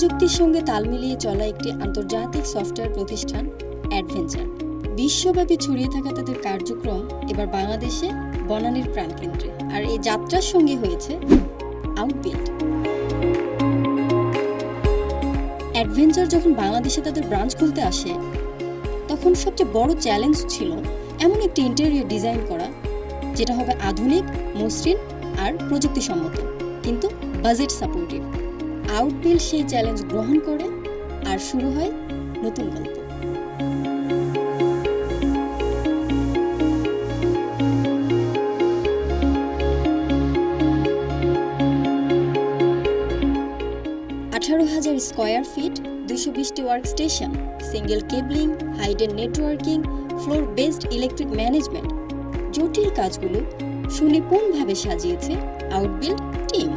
প্রযুক্তির সঙ্গে তাল মিলিয়ে চলা একটি আন্তর্জাতিক সফটওয়্যার প্রতিষ্ঠান অ্যাডভেঞ্চার বিশ্বব্যাপী ছড়িয়ে থাকা তাদের কার্যক্রম এবার বাংলাদেশে বনানীর প্রাণকেন্দ্রে। আর এই যাত্রার সঙ্গে হয়েছে আউটবিল্ড অ্যাডভেঞ্চার যখন বাংলাদেশে তাদের ব্রাঞ্চ খুলতে আসে, তখন সবচেয়ে বড় চ্যালেঞ্জ ছিল এমন একটি ইন্টেরিয়র ডিজাইন করা, যেটা হবে আধুনিক, মসৃণ আর প্রযুক্তিসম্মত, কিন্তু বাজেট সাপোর্টিভ আউটবিল সেই চ্যালেঞ্জ গ্রহণ করে আর শুরু হয় নতুন গল্প। আঠারো হাজার স্কোয়ার ফিট দুশো বিশটি work station single cabling hidden networking floor based electric management জটিল কাজগুলো সুনিপুণভাবে সাজিয়েছে আউটবিল্ড টিম।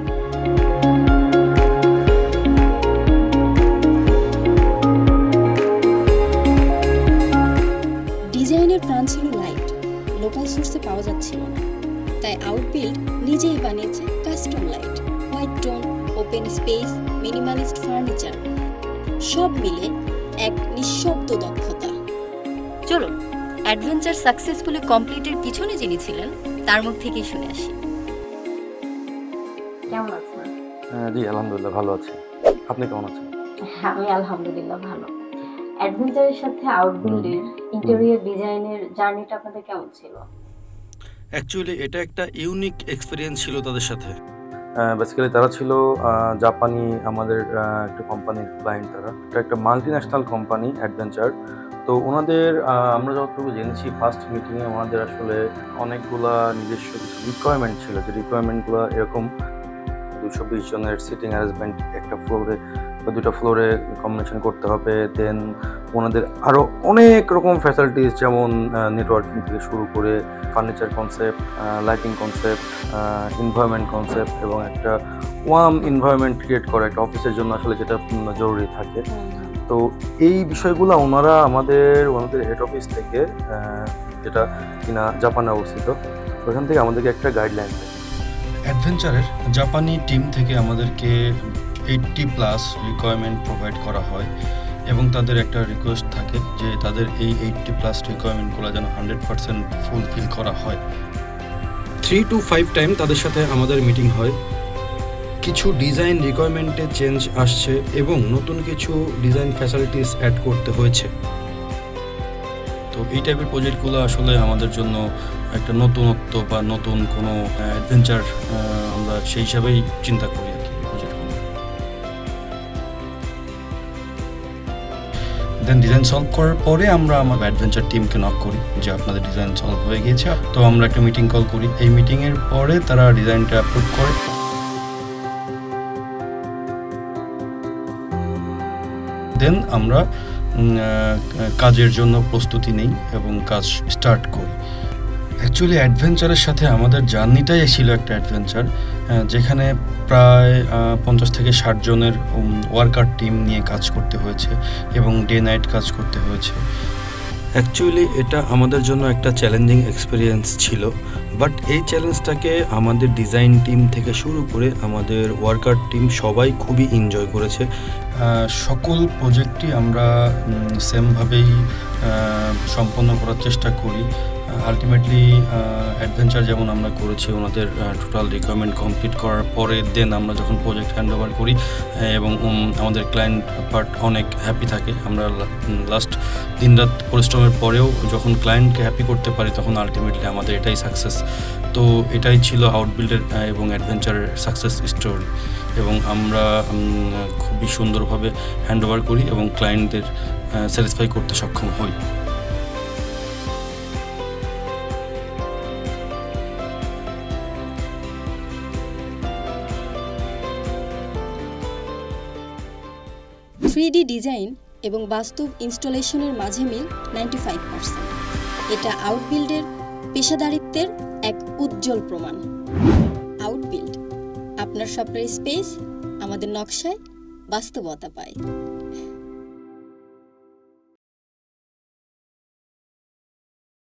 ছিল লাইট। লোকাল সোর্সে পাওয়া যাচ্ছিল না। তাই আউটবিল্ড নিজেই বানিয়েছে custom light. White tone open space minimalist furniture সব মিলে এক নিঃশব্দ দক্ষতা। চলুন অ্যাডভেঞ্চার সাকসেসফুলি কমপ্লিটের পিছনে যিনি ছিলেন তার মুখ থেকেই শুনে আসি। কেমন আছেন? হ্যাঁ, জি আলহামদুলিল্লাহ ভালো আছি। আপনি কেমন আছেন? হ্যাঁ আমি আলহামদুলিল্লাহ ভালো। অ্যাডভেঞ্চারের সাথে আউটবিল্ডের ইন্টেরিয়র ডিজাইনের জার্নিটা আপনাদের কেমন ছিল? অ্যাকচুয়ালি এটা একটা ইউনিক এক্সপিরিয়েন্স ছিল তাদের সাথে। বেসিক্যালি তারা ছিল জাপানি আমাদের একটা কোম্পানির ক্লায়েন্ট তারা। এটা একটা মাল্টি ন্যাশনাল কোম্পানি অ্যাডভেঞ্চার তো ওনাদের আমরা যতটুকু জেনেছি ফার্স্ট মিটিংয়ে ওনাদের আসলে অনেকগুলা নিজস্ব কিছু রিকোয়ারমেন্ট ছিল। যে রিকোয়ারমেন্টগুলো এরকম দুশো বিশ জনের সিটিং অ্যারেঞ্জমেন্ট একটা ফ্লোরে বা দুটো ফ্লোরে কম্বিনেশন করতে হবে দেন ওনাদের আরও অনেক রকম ফ্যাসিলিটিস যেমন নেটওয়ার্কিং থেকে শুরু করে furniture concept lighting concept environment concept এবং একটা ওয়ার্ম এনভায়রনমেন্ট ক্রিয়েট করা একটা অফিসের জন্য আসলে যেটা জরুরি থাকে। তো এই বিষয়গুলো ওনারা আমাদের ওনাদের হেড অফিস থেকে যেটা কিনা জাপানে অবস্থিত ওখান থেকে আমাদেরকে একটা গাইডলাইন দেয়। অ্যাডভেঞ্চারের জাপানি টিম থেকে আমাদেরকে এইটটি প্লাস রিকোয়ারমেন্ট প্রোভাইড করা হয়। এবং তাদের একটা রিকোয়েস্ট থাকে যে তাদের এই এইটটি প্লাস রিকোয়ারমেন্টগুলো যেন হান্ড্রেড পার্সেন্ট ফুলফিল করা হয়। থ্রি টু ফাইভ টাইম তাদের সাথে আমাদের মিটিং হয়। কিছু ডিজাইন রিকোয়ারমেন্টে চেঞ্জ আসছে এবং নতুন কিছু ডিজাইন ফ্যাসিলিটিস অ্যাড করতে হয়েছে। তো এই টাইপের প্রজেক্টগুলো আসলে আমাদের জন্য একটা নতুনত্ব বা নতুন কোনো অ্যাডভেঞ্চার আমরা সেই হিসাবেই চিন্তা করি দেন ডিজাইন সলভ করার পরে আমরা আমার অ্যাডভেঞ্চার টিমকে নক করি যে আপনাদের ডিজাইন সলভ হয়ে গিয়েছে। তো আমরা একটা মিটিং কল করি। এই মিটিংয়ের পরে তারা ডিজাইনটা অ্যাপ্রুভ করে। দেন আমরা কাজের জন্য প্রস্তুতি নেই এবং কাজ স্টার্ট করি। অ্যাকচুয়ালি অ্যাডভেঞ্চারের সাথে আমাদের জার্নিটাই ছিল একটা অ্যাডভেঞ্চার যেখানে প্রায় পঞ্চাশ থেকে ষাট জনের ওয়ার্কার টিম নিয়ে কাজ করতে হয়েছে এবং ডে নাইট কাজ করতে হয়েছে। অ্যাকচুয়ালি এটা আমাদের জন্য একটা চ্যালেঞ্জিং এক্সপিরিয়েন্স ছিল বাট এই চ্যালেঞ্জটাকে আমাদের ডিজাইন টিম থেকে শুরু করে আমাদের ওয়ার্কার টিম সবাই খুবই এনজয় করেছে। সকল প্রজেক্টই আমরা সেমভাবেই সম্পন্ন করার চেষ্টা করি। আলটিমেটলি অ্যাডভেঞ্চার যেমন আমরা করেছি, ওনাদের টোটাল রিকোয়ারমেন্ট কমপ্লিট করার পরে দেন আমরা যখন প্রজেক্ট হ্যান্ড ওভার করি এবং আমাদের ক্লায়েন্ট পার্ট অনেক হ্যাপি থাকে। আমরা লাস্ট দিনরাত পরিশ্রমের পরেও যখন ক্লায়েন্টকে হ্যাপি করতে পারি, তখন আলটিমেটলি আমাদের এটাই সাকসেস তো এটাই ছিল আউটবিল্ডের এবং অ্যাডভেঞ্চারের সাকসেস স্টোরি এবং আমরা খুবই সুন্দরভাবে হ্যান্ড ওভার করি এবং ক্লায়েন্টদের স্যাটিসফাই করতে সক্ষম হই। থ্রি ডিজাইন এবং বাস্তব ইনস্টলেশনের মাঝে মিল নাইনটি ফাইভ পার্সেন্ট। এটা আউটবিল্ডের পেশাদারিত্বের এক উজ্জ্বল প্রমাণ। আউটবিল্ড, আপনার স্বপ্নের স্পেস, আমাদের নকশায় বাস্তবতা পায়।